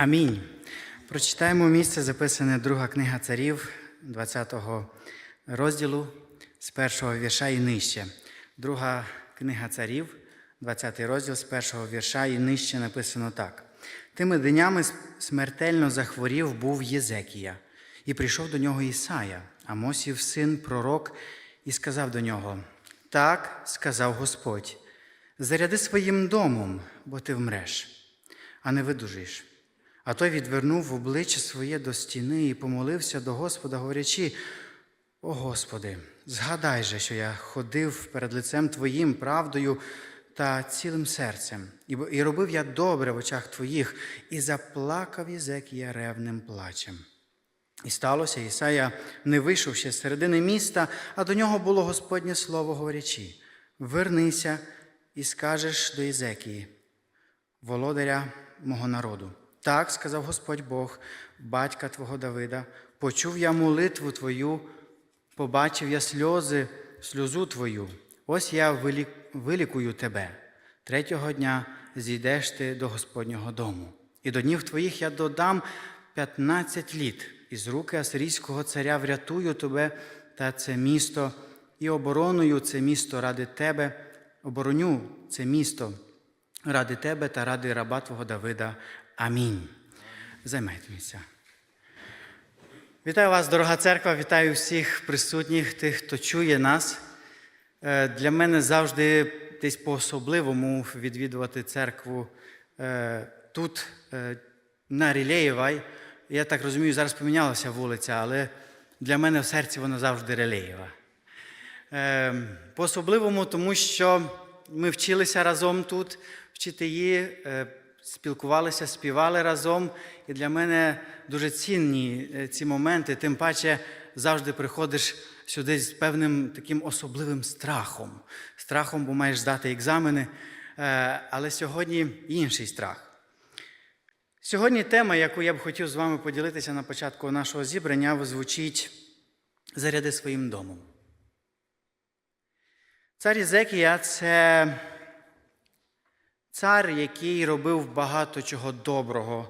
Амінь. Прочитаємо місце, записане друга книга царів 20 розділу з першого вірша і нижче. Друга книга царів, 20 розділ з першого вірша і нижче написано так. Тими днями смертельно захворів був Єзекія, і прийшов до нього Ісая, Амосів син пророк, і сказав до нього: Так сказав Господь, заряди своїм домом, бо ти вмреш, а не видужиш. А той відвернув обличчя своє до стіни і помолився до Господа, говорячи: О Господи, згадай же, що я ходив перед лицем Твоїм правдою та цілим серцем, і робив я добре в очах Твоїх, і заплакав Єзекія ревним плачем. І сталося, Ісая не вийшов ще з середини міста, а до нього було Господнє слово, говорячи: Вернися і скажеш до Єзекії, володаря мого народу. Так сказав Господь Бог, батька Твого Давида, почув я молитву Твою, побачив я сльози, сльозу Твою. Ось я вилікую тебе. Третього дня зійдеш ти до Господнього дому. І до днів твоїх я додам 15 літ, і з руки асирійського царя врятую тебе та це місто, і обороною це місто ради тебе, обороню це місто ради тебе та ради раба Твого Давида. Амінь. Займайте місця. Вітаю вас, дорога церква, вітаю всіх присутніх, тих, хто чує нас. Е, Для мене завжди десь по-особливому відвідувати церкву е, тут, е, на Рілеєвай. Я так розумію, зараз помінялася вулиця, але для мене в серці вона завжди Релеєва. По-особливому, тому що ми вчилися разом тут, в ЧТІ, е, спілкувалися, співали разом. І для мене дуже цінні е, ці моменти, тим паче завжди приходиш сюди з певним таким особливим страхом. Страхом, бо маєш здати екзамени. Е, Але сьогодні інший страх. Сьогодні тема, яку я б хотів з вами поділитися на початку нашого зібрання, звучить Заряди своїм домом. Цар Єзекія – це цар, який робив багато чого доброго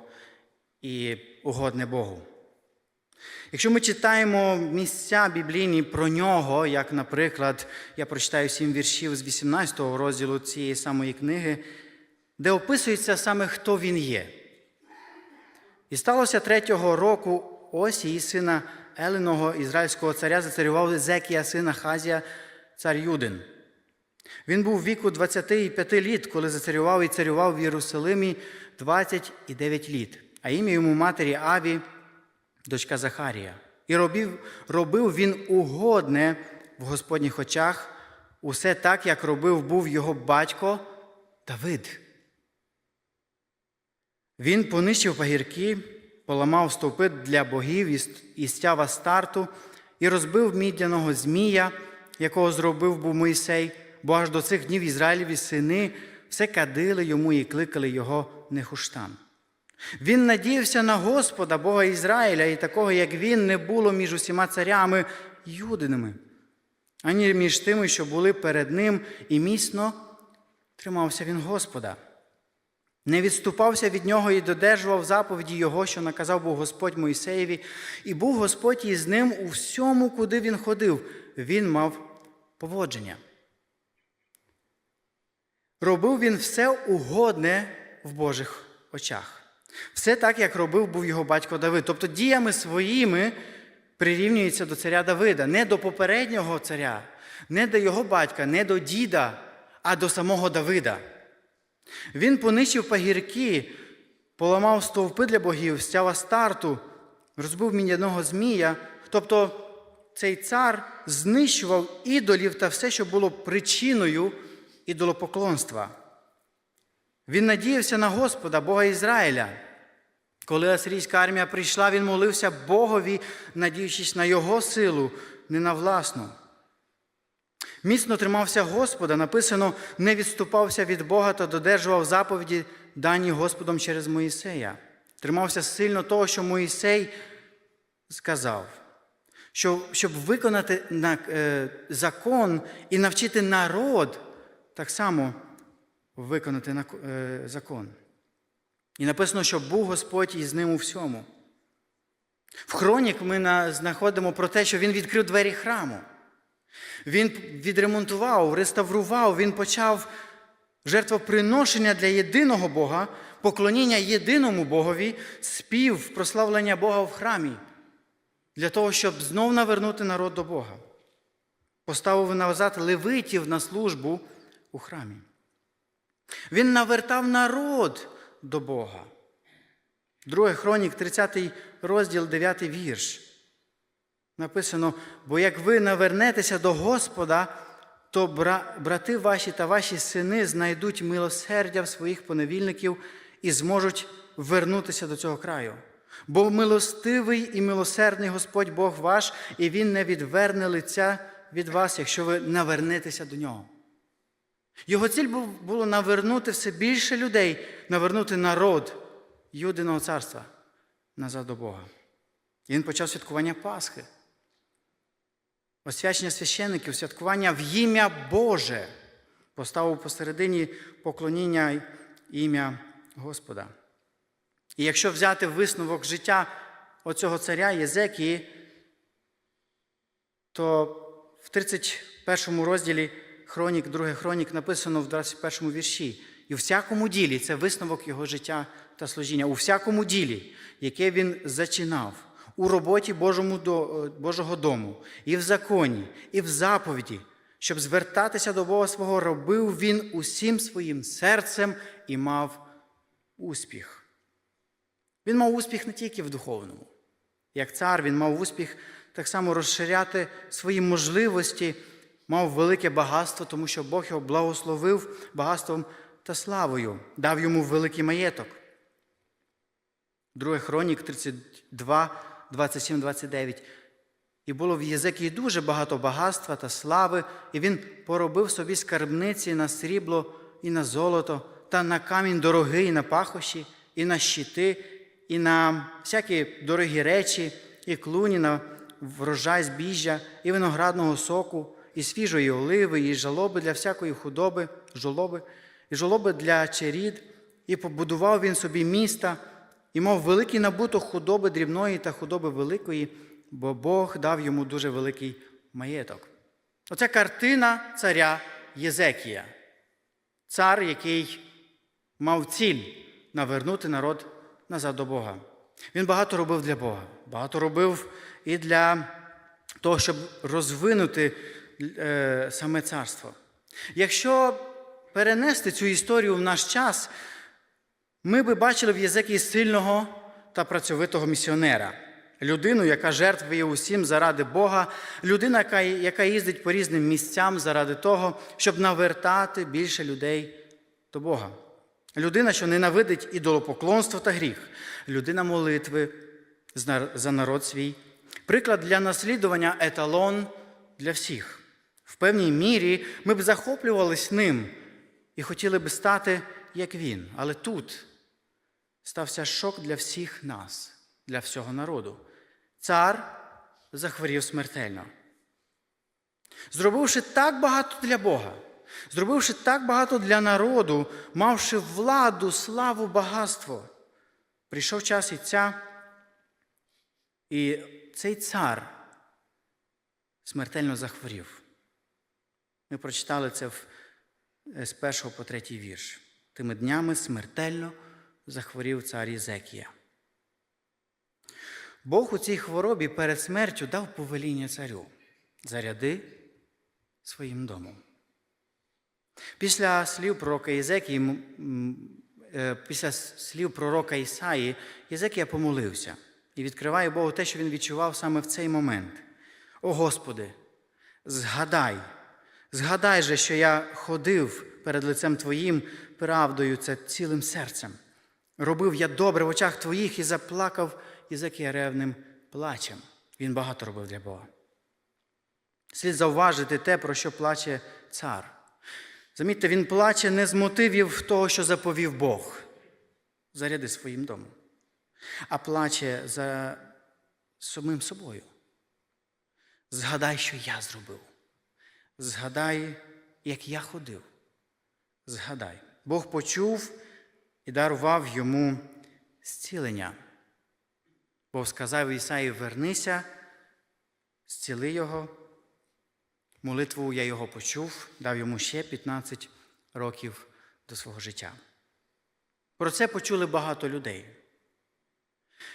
і угодне Богу. Якщо ми читаємо місця біблійні про нього, як, наприклад, я прочитаю сім віршів з 18 розділу цієї самої книги, де описується саме, хто він є. І сталося третього року Осії, сина Еленого, ізраїльського царя, зацарював Зекія, сина Хазія, цар Юдин. Він був віку 25 літ, коли зацарював і царював в Єрусалимі 29 літ, а ім'я йому матері Аві, дочка Захарія. І робив, робив він угодне в Господніх очах, усе так, як робив був його батько Давид. Він понищив пагірки, поламав стовпи для богів і ст- і стяв Астарту, і розбив мідяного змія, якого зробив був Мойсей, бо аж до цих днів Ізраїлеві сини все кадили йому і кликали його Нехуштан. Він надіявся на Господа, Бога Ізраїля, і такого, як він, не було між усіма царями юдинами, ані між тими, що були перед ним, і міцно тримався він Господа. Не відступався від нього і додержував заповіді Його, що наказав був Господь Мойсеєві, і був Господь із ним у всьому, куди він ходив. Він мав поводження. Робив він все угодне в Божих очах. Все так, як робив був його батько Давид. Тобто діями своїми прирівнюється до царя Давида, не до попереднього царя, не до його батька, не до діда, а до самого Давида. Він понищив пагірки, поламав стовпи для богів, стяв Астарту, розбив міняного змія. Тобто цей цар знищував ідолів та все, що було причиною ідолопоклонства. Він надіявся на Господа, Бога Ізраїля. Коли асирійська армія прийшла, він молився Богові, надіючись на Його силу, не на власну. Міцно тримався Господа, написано, не відступався від Бога та додержував заповіді, дані Господом через Моїсея. Тримався сильно того, що Моїсей сказав, що, щоб виконати е, закон і навчити народ так само виконати е, закон. І написано, що був Господь із ним у всьому. В хронік ми знаходимо про те, що він відкрив двері храму. Він відремонтував, реставрував, він почав жертвоприношення для єдиного Бога, поклоніння єдиному Богові, спів, прославлення Бога в храмі, для того, щоб знов навернути народ до Бога. Поставив назад левитів на службу у храмі. Він навертав народ до Бога. Друге хронік, 30 розділ, 9 вірш. Написано: бо як ви навернетеся до Господа, то бра- брати ваші та ваші сини знайдуть милосердя в своїх поневільників і зможуть вернутися до цього краю. Бо милостивий і милосердний Господь Бог ваш, і Він не відверне лиця від вас, якщо ви навернетеся до нього. Його ціль було навернути все більше людей, навернути народ Юдиного царства назад до Бога. І він почав святкування Пасхи. Освячення священників, святкування в ім'я Боже. Поставив посередині поклоніння ім'я Господа. І якщо взяти висновок життя оцього царя Єзекії, то в 31 розділі Хронік, 2 Хронік написано в 21 вірші. І у всякому ділі це висновок його життя та служіння. У всякому ділі, яке він зачинав, у роботі Божому, до- Божого дому, і в законі, і в заповіді, щоб звертатися до Бога свого, робив він усім своїм серцем і мав успіх. Він мав успіх не тільки в духовному. Як цар, він мав успіх так само розширяти свої можливості, мав велике багатство, тому що Бог його благословив багатством та славою, дав йому великий маєток. Друге Хронік 32, 27, 29. І було в Єзекії дуже багато багатства та слави, і він поробив собі скарбниці на срібло і на золото, та на камінь дорогий, і на пахощі, і на щити, і на всякі дорогі речі, і клуні на врожай збіжжя, і виноградного соку, і свіжої оливи, і жалоби для всякої худоби, жолоби, і жолоби для черід, і побудував він собі міста, і мав великий набуток худоби дрібної та худоби великої, бо Бог дав йому дуже великий маєток. Оце картина царя Єзекія. Цар, який мав ціль навернути народ назад до Бога. Він багато робив для Бога, багато робив і для того, щоб розвинути саме царство. Якщо перенести цю історію в наш час, ми би бачили в Єзекії сильного та працьовитого місіонера, людину, яка жертвує усім заради Бога, людина, яка, їздить по різним місцям заради того, щоб навертати більше людей до Бога. Людина, що ненавидить ідолопоклонство та гріх, людина молитви за народ свій, приклад для наслідування еталон для всіх. В певній мірі ми б захоплювались ним і хотіли б стати, як він. Але тут стався шок для всіх нас, для всього народу. Цар захворів смертельно. Зробивши так багато для Бога, зробивши так багато для народу, мавши владу, славу, багатство, прийшов час і ця, і цей цар смертельно захворів. Ми прочитали це е, з першого по третій вірш. Тими днями смертельно захворів цар Єзекія. Бог у цій хворобі перед смертю дав повеління царю заряди своїм домом. Після слів пророка Єзекії, е, після слів пророка Ісаї, Єзекія помолився і відкриває Богу те, що він відчував саме в цей момент. О Господи, згадай, згадай же, що я ходив перед лицем Твоїм правдою це цілим серцем. Робив я добре в очах Твоїх і заплакав Єзекія ревним плачем. Він багато робив для Бога. Слід зауважити те, про що плаче цар. Замітьте, він плаче не з мотивів того, що заповів Бог. Заряди своїм домом, а плаче за самим собою. Згадай, що я зробив. Згадай, як я ходив. Згадай. Бог почув і дарував йому зцілення. Бо сказав Ісаї, вернися, зціли його. Молитву я його почув, дав йому ще 15 років до свого життя. Про це почули багато людей.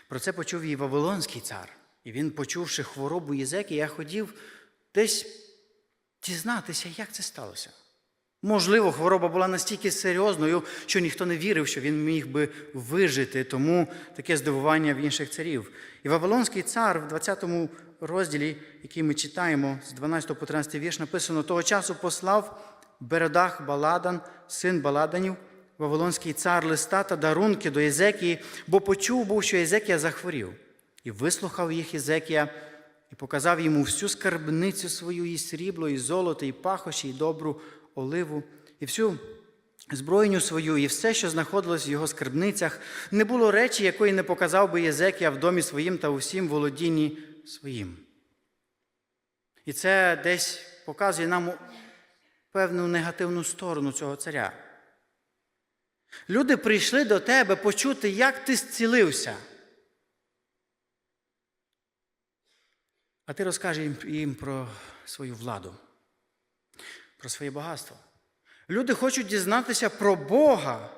Про це почув і Вавилонський цар. І він, почувши хворобу Єзекія, хотів десь дізнатися, як це сталося. Можливо, хвороба була настільки серйозною, що ніхто не вірив, що він міг би вижити, тому таке здивування в інших царів. І Вавилонський цар в 20 розділі, який ми читаємо з 12 по 13 вірш, написано: того часу послав Бередах Баладан, син Баладанів, Вавилонський цар листа та дарунки до Єзекії, бо почув був, що Єзекія захворів, і вислухав їх Єзекія, і показав йому всю скарбницю свою, і срібло, і золото, і пахощі, і добру оливу, і всю збройню свою, і все, що знаходилось в його скарбницях, не було речі, якої не показав би Єзекія в домі своїм та у всім володінні своїм. І це десь показує нам певну негативну сторону цього царя. Люди прийшли до тебе почути, як ти зцілився. А ти розкажеш їм, їм про свою владу, про своє багатство. Люди хочуть дізнатися про Бога,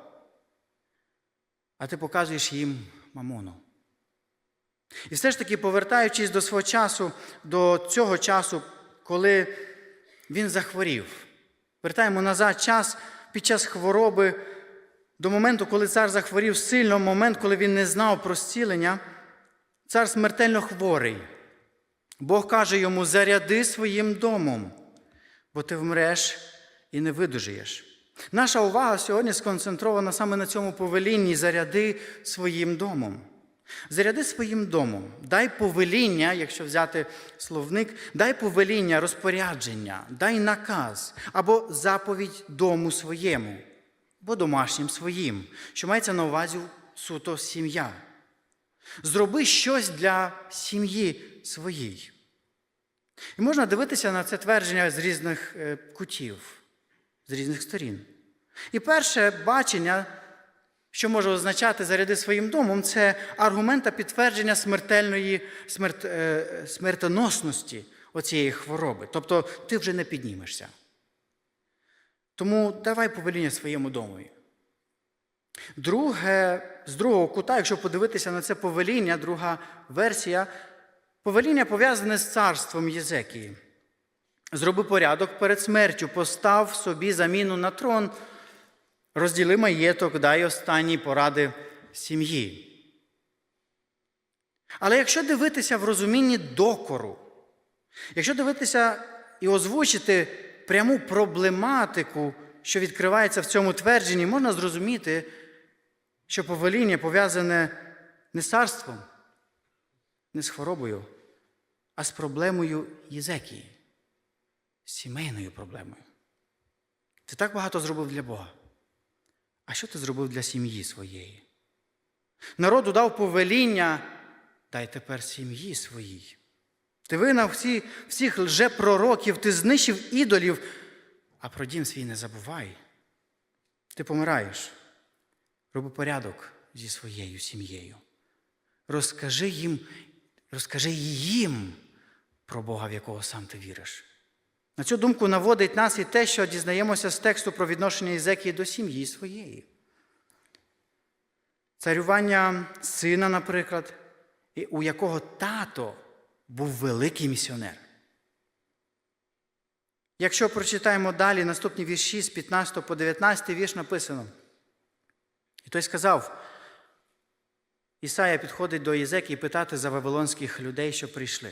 а ти показуєш їм мамону. І все ж таки, повертаючись до свого часу, до цього часу, коли він захворів, вертаємо назад час під час хвороби, до моменту, коли цар захворів сильно, момент, коли він не знав про зцілення, цар смертельно хворий. Бог каже йому: заряди своїм домом, бо ти вмреш і не видужаєш. Наша увага сьогодні сконцентрована саме на цьому повелінні заряди своїм домом. Заряди своїм домом, дай повеління, якщо взяти словник, дай повеління, розпорядження, дай наказ або заповідь дому своєму, або домашнім своїм, що мається на увазі суто сім'я. Зроби щось для сім'ї своїй. І можна дивитися на це твердження з різних е, кутів, з різних сторін. І перше бачення, що може означати заряди своїм домом, це аргумента підтвердження смертельної смерт, е, смертоносності оцієї хвороби. Тобто ти вже не піднімешся. Тому давай повеління своєму домові. Друге, з другого кута, якщо подивитися на це повеління, друга версія, повеління пов'язане з царством Єзекії. Зроби порядок перед смертю, постав собі заміну на трон, розділи маєток, дай останні поради сім'ї. Але якщо дивитися в розумінні докору, якщо дивитися і озвучити пряму проблематику, що відкривається в цьому твердженні, можна зрозуміти, що повеління пов'язане не з царством, не з хворобою, а з проблемою Єзекії, з сімейною проблемою. Ти так багато зробив для Бога. А що ти зробив для сім'ї своєї? Народу дав повеління, дай тепер сім'ї своїй. Ти винав всі, всіх лжепророків, ти знищив ідолів, а про дім свій не забувай. Ти помираєш. Роби порядок зі своєю сім'єю. Розкажи їм, розкажи їм про Бога, в якого сам ти віриш. На цю думку наводить нас і те, що дізнаємося з тексту про відношення Ізекії до сім'ї своєї. Царювання сина, наприклад, у якого тато був великий місіонер. Якщо прочитаємо далі наступні вірші з 15 по 19 вірш написано. І той сказав, Ісая підходить до Єзекії питати за вавилонських людей, що прийшли.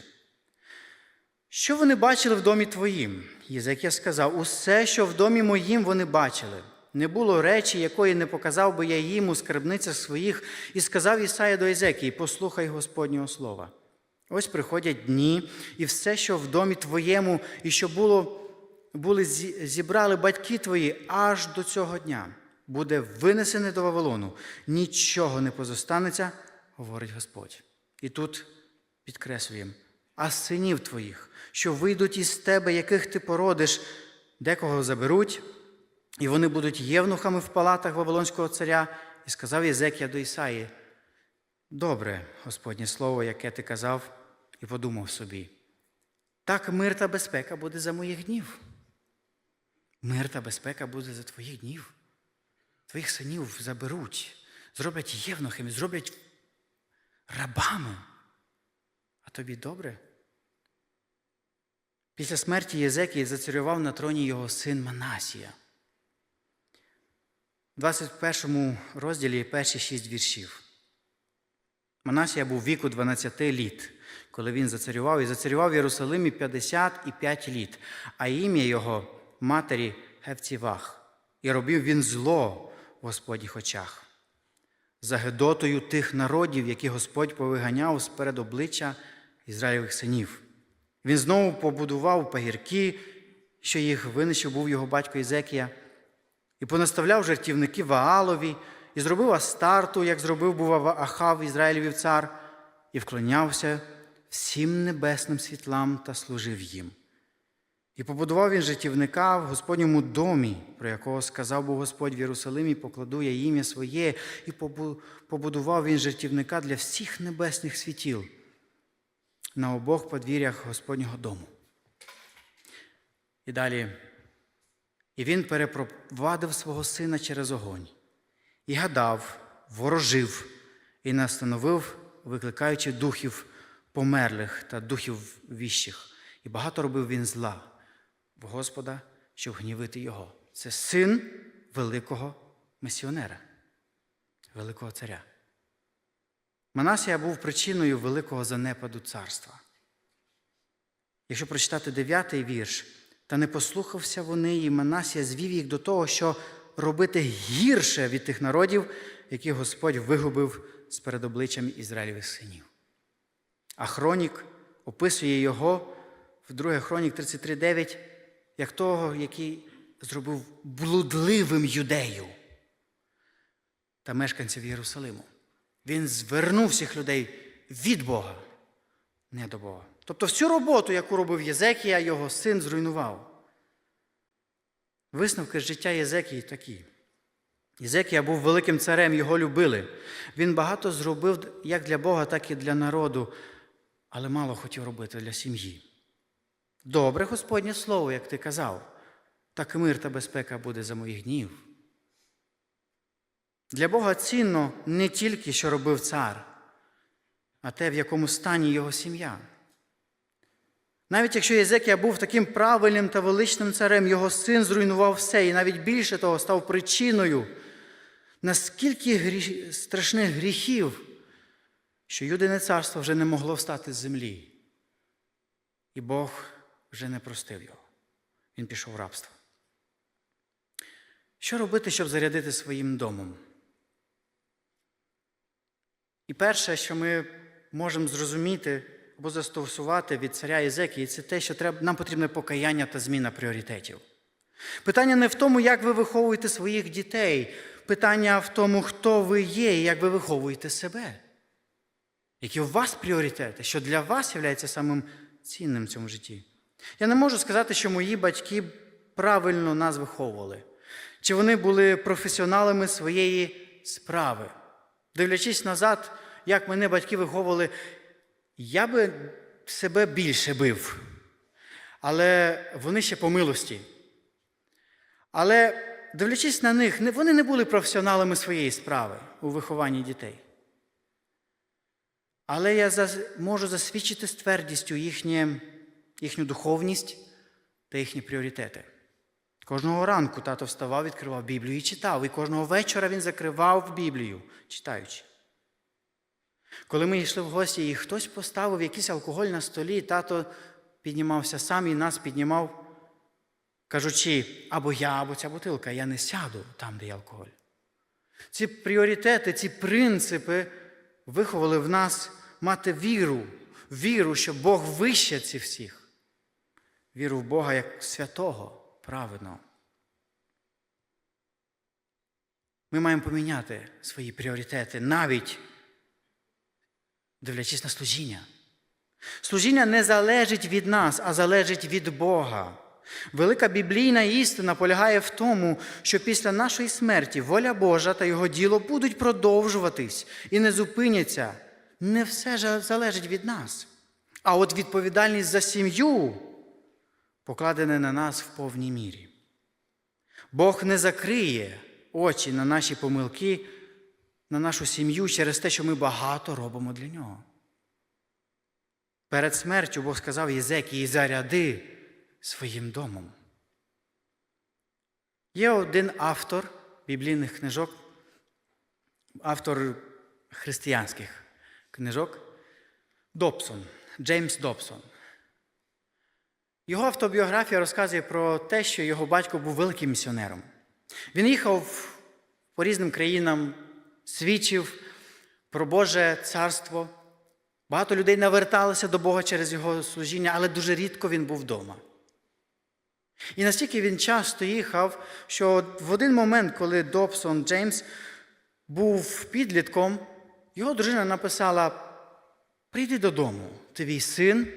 Що вони бачили в домі твоїм? Єзекія сказав: усе, що в домі моїм вони бачили. Не було речі, якої не показав би я їм у скарбницях своїх, і сказав Ісая до Єзекії, послухай Господнього слова. Ось приходять дні, і все, що в домі твоєму, і що було, були, зібрали батьки твої аж до цього дня, буде винесене до Вавилону. Нічого не позостанеться, говорить Господь. І тут підкреслюємо, а синів твоїх, що вийдуть із тебе, яких ти породиш, декого заберуть, і вони будуть євнухами в палатах Вавилонського царя, і сказав Єзекія до Ісаї, добре, Господнє Слово, яке ти казав, і подумав собі, так мир та безпека буде за моїх днів. Мир та безпека буде за твоїх днів. Твоїх синів заберуть, зроблять євнухами, зроблять рабами. А тобі добре? Після смерті Єзекії зацарював на троні його син Манасія. У 21 розділі перші шість віршів. Манасія був віку 12 літ, коли він зацарював, і зацарював в Єрусалимі 55 літ, а ім'я його матері Гевцівах. І робив він зло Господніх очах. За гедотою тих народів, які Господь повиганяв з перед обличчя Ізраїлевих синів. Він знову побудував пагірки, що їх винищив був його батько Ізекія, і понаставляв жертівники Ваалові, і зробив Астарту, як зробив був Ахав Ізраїлевів цар, і вклонявся всім небесним світлам та служив їм. І побудував він жертівника в Господньому домі, про якого сказав був Господь в Єрусалимі, покладу я ім'я своє, і побудував він жертівника для всіх небесних світіл на обох подвір'ях Господнього дому. І далі. І він перепровадив свого сина через огонь, і гадав, ворожив, і настановив, викликаючи духів померлих та духів віщих. І багато робив він зла в Господа, щоб гнівити його. Це син великого мисіонера, великого царя. Манасія був причиною великого занепаду царства. Якщо прочитати дев'ятий вірш, та не послухався вони, і Манасія звів їх до того, що робити гірше від тих народів, які Господь вигубив з перед обличчям Ізраїльових синів. А хронік описує його в 2 Хронік 33.9 як того, який зробив блудливим юдею та мешканців Єрусалиму. Він звернув всіх людей від Бога, не до Бога. Тобто всю роботу, яку робив Єзекія, його син зруйнував. Висновки життя Єзекії такі. Єзекія був великим царем, його любили. Він багато зробив як для Бога, так і для народу, але мало хотів робити для сім'ї. Добре Господнє слово, як ти казав, так мир та безпека буде за моїх днів. Для Бога цінно не тільки, що робив цар, а те, в якому стані його сім'я. Навіть якщо Єзекія був таким правильним та величним царем, його син зруйнував все і навіть більше того став причиною наскільки гріх... страшних гріхів, що юдине царство вже не могло встати з землі. І Бог вже не простив його. Він пішов в рабство. Що робити, щоб зарядити своїм домом? І перше, що ми можемо зрозуміти або застосувати від царя Єзекії, це те, що нам потрібне покаяння та зміна пріоритетів. Питання не в тому, як ви виховуєте своїх дітей, питання в тому, хто ви є і як ви виховуєте себе. Які у вас пріоритети, що для вас є самим цінним в цьому житті. Я не можу сказати, що мої батьки правильно нас виховували, чи вони були професіоналами своєї справи. Дивлячись назад, як мене батьки виховували, я би себе більше бив. Але вони ще по милості. Але дивлячись на них, вони не були професіоналами своєї справи у вихованні дітей. Але я можу засвідчити з твердістю їхнє, їхню духовність та їхні пріоритети. Кожного ранку тато вставав, відкривав Біблію і читав, і кожного вечора він закривав Біблію, читаючи. Коли ми йшли в гості, і хтось поставив якийсь алкоголь на столі, тато піднімався сам і нас піднімав, кажучи, або я, або ця бутилка, я не сяду там, де є алкоголь. Ці пріоритети, ці принципи виховали в нас мати віру, віру, що Бог вище цих всіх, віру в Бога як святого, праведного. Ми маємо поміняти свої пріоритети навіть дивлячись на служіння. Служіння не залежить від нас, а залежить від Бога. Велика біблійна істина полягає в тому, що після нашої смерті воля Божа та його діло будуть продовжуватись і не зупиняться. Не все ж залежить від нас. А от відповідальність за сім'ю покладена на нас в повній мірі. Бог не закриє очі на наші помилки, на нашу сім'ю через те, що ми багато робимо для нього. Перед смертю Бог сказав Єзекії, заряди своїм домом. Є один автор біблійних книжок, автор християнських книжок Добсон, Джеймс Добсон. Його автобіографія розказує про те, що його батько був великим місіонером. Він їхав по різним країнам, свідчив про Боже царство. Багато людей наверталися до Бога через його служіння, але дуже рідко він був вдома. І настільки він часто їхав, що в один момент, коли Добсон Джеймс був підлітком, його дружина написала: Прийди додому, твій син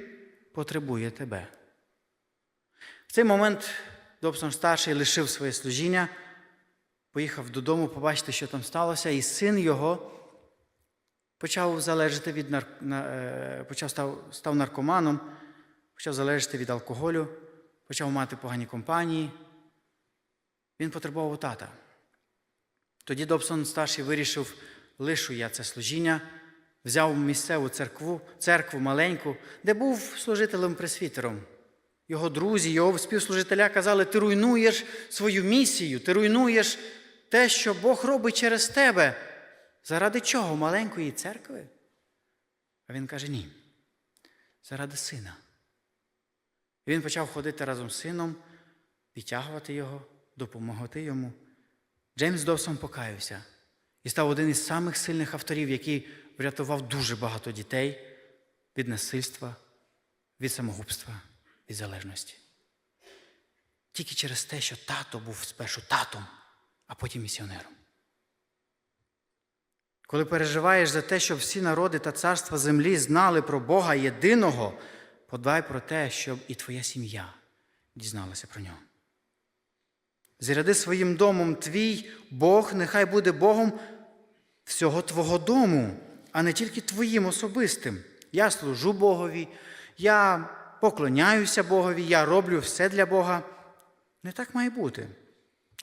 потребує тебе. Цей момент Добсон старший лишив своє служіння, поїхав додому побачити, що там сталося, і син його почав залежати від нар... е, почав став, став наркоманом, почав залежати від алкоголю, почав мати погані компанії. Він потребував у тата. Тоді Добсон старший вирішив, лишу я це служіння, взяв місцеву церкву, церкву маленьку, де був служителем пресвітером. Його друзі, його співслужителя казали, ти руйнуєш свою місію, ти руйнуєш те, що Бог робить через тебе. Заради чого маленької церкви? А він каже: ні. Заради сина. І він почав ходити разом з сином, підтягувати його, допомагати йому. Джеймс Добсон покаявся і став один із самих сильних авторів, який врятував дуже багато дітей від насильства, від самогубства, від залежності. Тільки через те, що тато був спершу татом, а потім місіонером. Коли переживаєш за те, щоб всі народи та царства землі знали про Бога єдиного, подбай про те, щоб і твоя сім'я дізналася про нього. Зряди своїм домом твій Бог, нехай буде Богом всього твого дому, а не тільки твоїм особистим. Я служу Богові, я поклоняюся Богові, я роблю все для Бога. Не так має бути.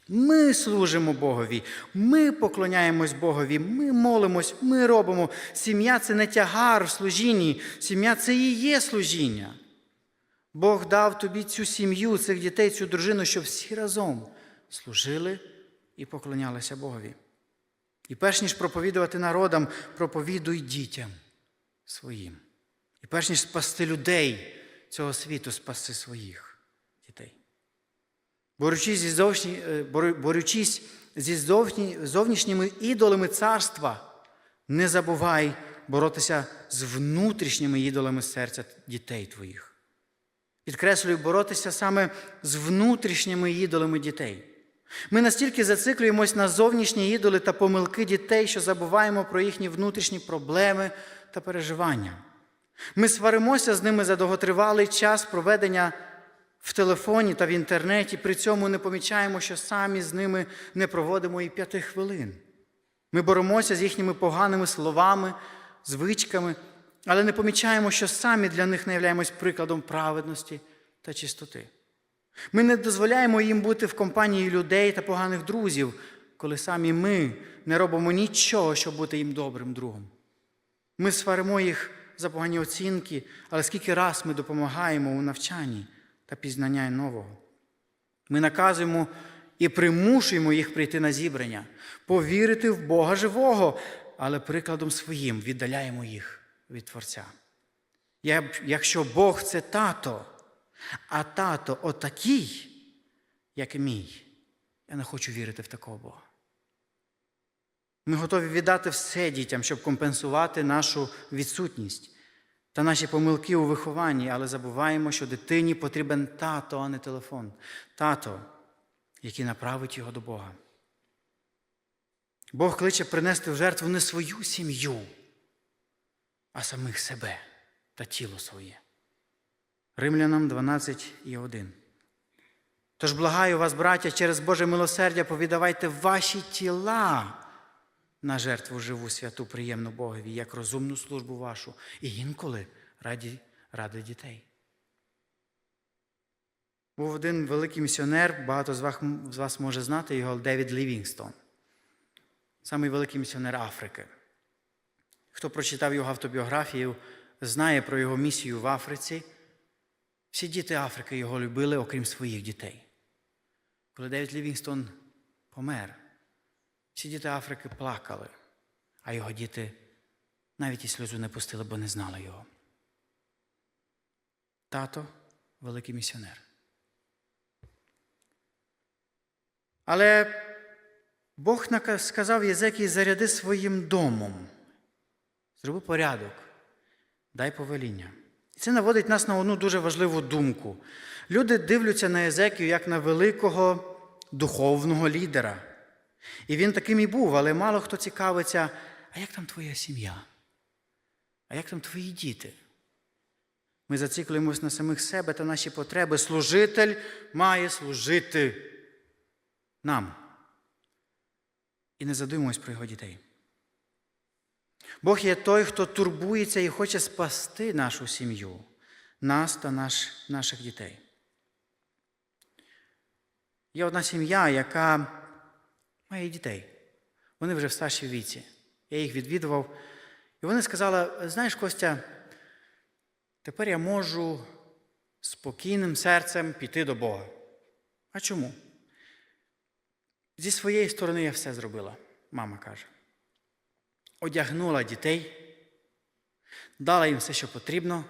Ми служимо Богові, ми поклоняємось Богові, ми молимось, ми робимо. Сім'я це не тягар в служінні, сім'я це і є служіння. Бог дав тобі цю сім'ю, цих дітей, цю дружину, щоб всі разом служили і поклонялися Богові. І перш ніж проповідувати народам, проповідуй дітям своїм. І перш ніж спасти людей цього світу, спасти своїх дітей. Борючись зі, зовні, е, борючись зі зовні, зовнішніми ідолами царства, не забувай боротися з внутрішніми ідолами серця дітей твоїх. Підкреслюю, боротися саме з внутрішніми ідолами дітей. Ми настільки зациклюємось на зовнішні ідоли та помилки дітей, що забуваємо про їхні внутрішні проблеми та переживання. Ми сваримося з ними за довготривалий час проведення в телефоні та в інтернеті, при цьому не помічаємо, що самі з ними не проводимо і п'яти хвилин. Ми боремося з їхніми поганими словами, звичками, але не помічаємо, що самі для них не являємось прикладом праведності та чистоти. Ми не дозволяємо їм бути в компанії людей та поганих друзів, коли самі ми не робимо нічого, щоб бути їм добрим другом. Ми сваримо їх за погані оцінки, але скільки раз ми допомагаємо у навчанні та пізнання нового. Ми наказуємо і примушуємо їх прийти на зібрання, повірити в Бога живого, але прикладом своїм віддаляємо їх від Творця. Якщо Бог це тато, а тато отакий, як мій, я не хочу вірити в такого Бога. Ми готові віддати все дітям, щоб компенсувати нашу відсутність та наші помилки у вихованні, але забуваємо, що дитині потрібен тато, а не телефон. Тато, який направить його до Бога. Бог кличе принести в жертву не свою сім'ю, а самих себе та тіло своє. Римлянам 12 і 1. Тож благаю вас, браття, через Боже милосердя повідавайте ваші тіла на жертву живу, святу, приємну Богові, як розумну службу вашу, і інколи раді, ради дітей. Був один великий місіонер, багато з вас, з вас може знати його Девід Лівінгстон, самий великий місіонер Африки. Хто прочитав його автобіографію, знає про його місію в Африці. Всі діти Африки його любили, окрім своїх дітей. Коли Девід Лівінгстон помер, всі діти Африки плакали, а його діти навіть і сльозу не пустили, бо не знали його. Тато великий місіонер. Але Бог сказав Єзекії, заряди своїм домом. Зроби порядок, дай повеління. І це наводить нас на одну дуже важливу думку. Люди дивляться на Єзекію як на великого духовного лідера. І він таким і був, але мало хто цікавиться, а як там твоя сім'я? А як там твої діти? Ми зациклюємось на самих себе та наші потреби. Служитель має служити нам. І не задумуємось про його дітей. Бог є той, хто турбується і хоче спасти нашу сім'ю, нас та наш, наших дітей. Є одна сім'я, яка має дітей. Вони вже в старшій віці. Я їх відвідував. І вони сказали: знаєш, Костя, тепер я можу спокійним серцем піти до Бога. А чому? Зі своєї сторони я все зробила, мама каже. Одягнула дітей, дала їм все, що потрібно.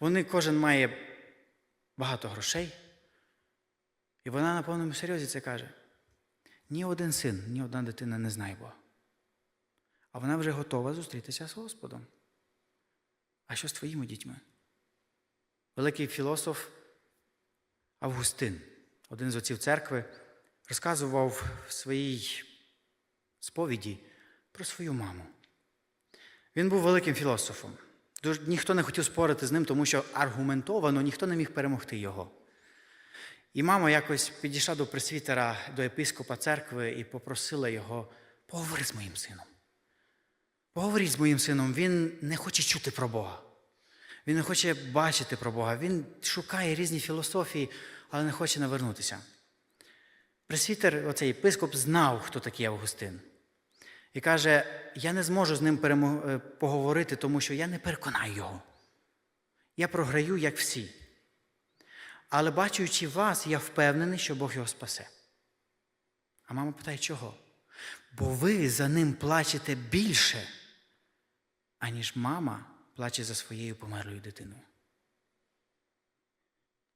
Вони кожен має багато грошей. І вона на повному серйозі це каже: ні один син, ні одна дитина не знає Бога. А вона вже готова зустрітися з Господом. А що з твоїми дітьми? Великий філософ Августин, один з отців церкви, розказував в своїй сповіді про свою маму. Він був великим філософом. Ніхто не хотів спорити з ним, тому що аргументовано ніхто не міг перемогти його. І мама якось підійшла до пресвітера, до епископа церкви і попросила його: поговори з моїм сином. Поговоріть з моїм сином, він не хоче чути про Бога. Він не хоче бачити про Бога. Він шукає різні філософії, але не хоче навернутися. Пресвітер, оцей єпископ, знав, хто такий Августин. І каже: я не зможу з ним е, поговорити, тому що я не переконаю його. Я програю, як всі. Але бачучи вас, я впевнений, що Бог його спасе. А мама питає, чого? Бо ви за ним плачете більше, аніж мама плаче за своєю померлою дитиною.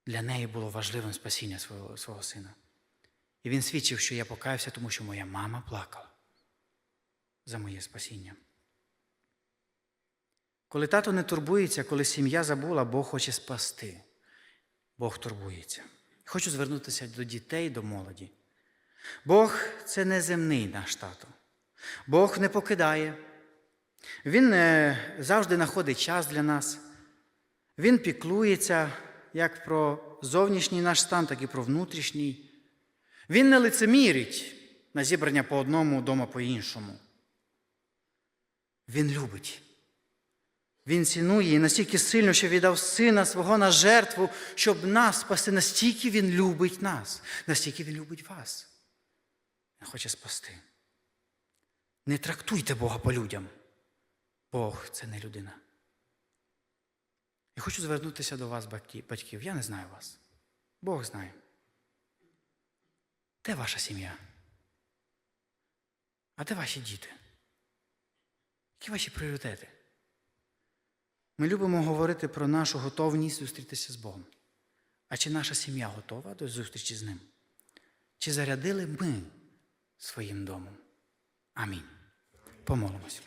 Для неї було важливим спасіння свого, свого сина. І він свідчив, що я покаявся, тому що моя мама плакала за моє спасіння. Коли тато не турбується, коли сім'я забула, Бог хоче спасти. Бог турбується. Хочу звернутися до дітей, до молоді. Бог це не земний наш тато. Бог не покидає. Він е, завжди знаходить час для нас. Він піклується як про зовнішній наш стан, так і про внутрішній. Він не лицемірить на зібрання по одному, дома по іншому. Він любить. Він цінує і настільки сильно, що віддав сина свого на жертву, щоб нас спасти. Настільки Він любить нас, настільки Він любить вас. Він хоче спасти. Не трактуйте Бога по людям. Бог це не людина. Я хочу звернутися до вас, батьків. Я не знаю вас. Бог знає. Де ваша сім'я? А де ваші діти? Які ваші пріоритети? Ми любимо говорити про нашу готовність зустрітися з Богом. А чи наша сім'я готова до зустрічі з Ним? Чи зарядили ми своїм домом? Амінь. Помолимось.